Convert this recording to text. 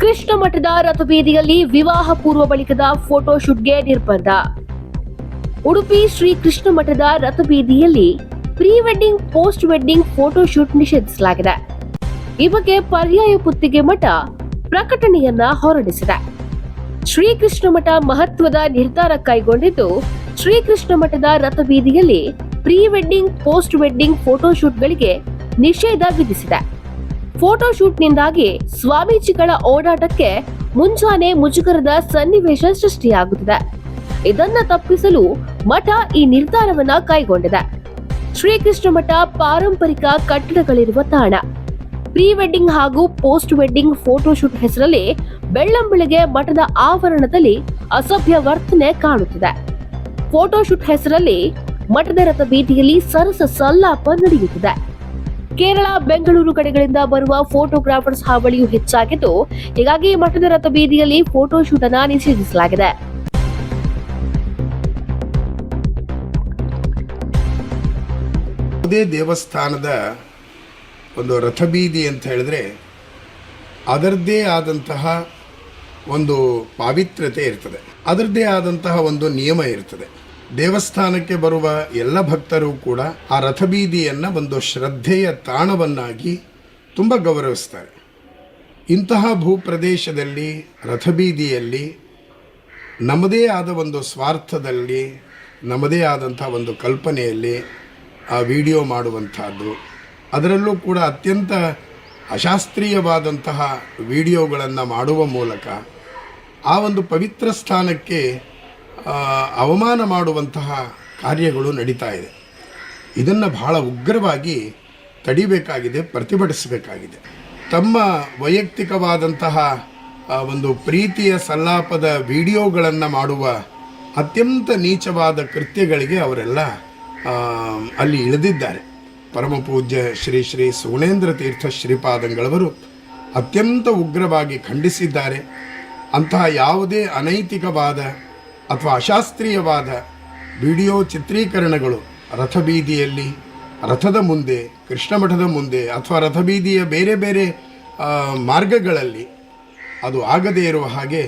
ಕೃಷ್ಣ ಮಠದ ರಥಬೀದಿಯಲ್ಲಿ ವಿವಾಹ ಪೂರ್ವ ಬಳಿಕದ ಫೋಟೋಶೂಟ್ಗೆ ನಿರ್ಬಂಧ. ಉಡುಪಿ ಶ್ರೀ ಕೃಷ್ಣ ಮಠದ ರಥಬೀದಿಯಲ್ಲಿ pre wedding, post wedding photoshoot ನಿಷೇಧಿಸಲಾಗಿದೆ. ಈ ಬಗ್ಗೆ ಪರ್ಯಾಯ ಪುತ್ತಿಗೆ ಮಠ ಪ್ರಕಟಣೆಯನ್ನ ಹೊರಡಿಸಿದೆ. ಶ್ರೀಕೃಷ್ಣ ಮಠ ಮಹತ್ವದ ನಿರ್ಧಾರ ಕೈಗೊಂಡಿದ್ದು ಶ್ರೀಕೃಷ್ಣ ಮಠದ ರಥಬೀದಿಯಲ್ಲಿ ಪ್ರೀ ವೆಡ್ಡಿಂಗ್, ಪೋಸ್ಟ್ ವೆಡ್ಡಿಂಗ್ ಫೋಟೋಶೂಟ್ಗಳಿಗೆ ನಿಷೇಧ ವಿಧಿಸಿದೆ. ಫೋಟೋಶೂಟ್ನಿಂದಾಗಿ ಸ್ವಾಮೀಜಿಗಳ ಓಡಾಟಕ್ಕೆ ಮುಂಜಾನೆ ಮುಜುಗರದ ಸನ್ನಿವೇಶ ಸೃಷ್ಟಿಯಾಗುತ್ತಿದೆ. ಇದನ್ನ ತಪ್ಪಿಸಲು ಮಠ ಈ ನಿರ್ಧಾರವನ್ನ ಕೈಗೊಂಡಿದೆ. ಶ್ರೀಕೃಷ್ಣ ಮಠ ಪಾರಂಪರಿಕ ಕಟ್ಟಡಗಳಿರುವ ತಾಣ. ಪ್ರೀ ವೆಡ್ಡಿಂಗ್ ಹಾಗೂ ಪೋಸ್ಟ್ ವೆಡ್ಡಿಂಗ್ ಫೋಟೋಶೂಟ್ ಹೆಸರಲ್ಲಿ ಬೆಳ್ಳಂಬೆಳಗ್ಗೆ ಮಠದ ಆವರಣದಲ್ಲಿ ಅಸಭ್ಯ ವರ್ತನೆ ಕಾಣುತ್ತಿದೆ. ಫೋಟೋಶೂಟ್ ಹೆಸರಲ್ಲಿ ಮಠದ ರಥ ಬೀದಿಯಲ್ಲಿ ಸರಸ ಸಲ್ಲಾಪ ನಡೆಯುತ್ತಿದೆ. ಕೇರಳ, ಬೆಂಗಳೂರು ಕಡೆಗಳಿಂದ ಬರುವ ಫೋಟೋಗ್ರಾಫರ್ಸ್ ಹಾವಳಿಯು ಹೆಚ್ಚಾಗಿದ್ದು, ಹೀಗಾಗಿ ಮಠದ ರಥ ಬೀದಿಯಲ್ಲಿ ಫೋಟೋಶೂಟ್ ಅನ್ನ ನಿಷೇಧಿಸಲಾಗಿದೆ. ಯಾವುದೇ ದೇವಸ್ಥಾನದ ಒಂದು ರಥಬೀದಿ ಅಂತ ಹೇಳಿದ್ರೆ, ಅದರದ್ದೇ ಆದಂತಹ ಒಂದು ಪಾವಿತ್ರ್ಯತೆ ಇರ್ತದೆ. ಅದರದ್ದೇ ಆದಂತಹ ಒಂದು ನಿಯಮ ಇರ್ತದೆ. ದೇವಸ್ಥಾನಕ್ಕೆ ಬರುವ ಎಲ್ಲ ಭಕ್ತರು ಕೂಡ ಆ ರಥಬೀದಿಯನ್ನು ಒಂದು ಶ್ರದ್ಧೆಯ ತಾಣವನ್ನಾಗಿ ತುಂಬ ಗೌರವಿಸ್ತಾರೆ. ಇಂತಹ ಭೂಪ್ರದೇಶದಲ್ಲಿ, ರಥಬೀದಿಯಲ್ಲಿ ನಮ್ಮದೇ ಆದ ಒಂದು ಸ್ವಾರ್ಥದಲ್ಲಿ, ನಮ್ಮದೇ ಆದಂಥ ಒಂದು ಕಲ್ಪನೆಯಲ್ಲಿ ಆ ವಿಡಿಯೋ ಮಾಡುವಂಥದ್ದು, ಅದರಲ್ಲೂ ಕೂಡ ಅತ್ಯಂತ ಅಶಾಸ್ತ್ರೀಯವಾದಂತಹ ವಿಡಿಯೋಗಳನ್ನು ಮಾಡುವ ಮೂಲಕ ಆ ಒಂದು ಪವಿತ್ರ ಸ್ಥಾನಕ್ಕೆ ಅವಮಾನ ಮಾಡುವಂತಹ ಕಾರ್ಯಗಳು ನಡೀತಾ ಇದೆ. ಇದನ್ನು ಬಹಳ ಉಗ್ರವಾಗಿ ತಡಿಬೇಕಾಗಿದೆ, ಪ್ರತಿಭಟಿಸಬೇಕಾಗಿದೆ. ತಮ್ಮ ವೈಯಕ್ತಿಕವಾದಂತಹ ಒಂದು ಪ್ರೀತಿಯ ಸಲ್ಲಾಪದ ವಿಡಿಯೋಗಳನ್ನು ಮಾಡುವ ಅತ್ಯಂತ ನೀಚವಾದ ಕೃತ್ಯಗಳಿಗೆ ಅವರೆಲ್ಲ ಅಲ್ಲಿ ಇಳಿದಿದ್ದಾರೆ. ಪರಮಪೂಜ್ಯ ಶ್ರೀ ಶ್ರೀ ಸುಗುಣೇಂದ್ರ ತೀರ್ಥ ಶ್ರೀಪಾದಂಗಳವರು ಅತ್ಯಂತ ಉಗ್ರವಾಗಿ ಖಂಡಿಸಿದ್ದಾರೆ. ಅಂತಹ ಯಾವುದೇ ಅನೈತಿಕವಾದ ಅಥವಾ ಅಶಾಸ್ತ್ರೀಯವಾದ ವಿಡಿಯೋ ಚಿತ್ರೀಕರಣಗಳು ರಥಬೀದಿಯಲ್ಲಿ, ರಥದ ಮುಂದೆ ಕೃಷ್ಣ ಮಠದ ಮುಂದೆ ಅಥವಾ ರಥಬೀದಿಯ ಬೇರೆ ಬೇರೆ ಮಾರ್ಗಗಳಲ್ಲಿ ಅದು ಆಗದೇ ಇರುವ ಹಾಗೆ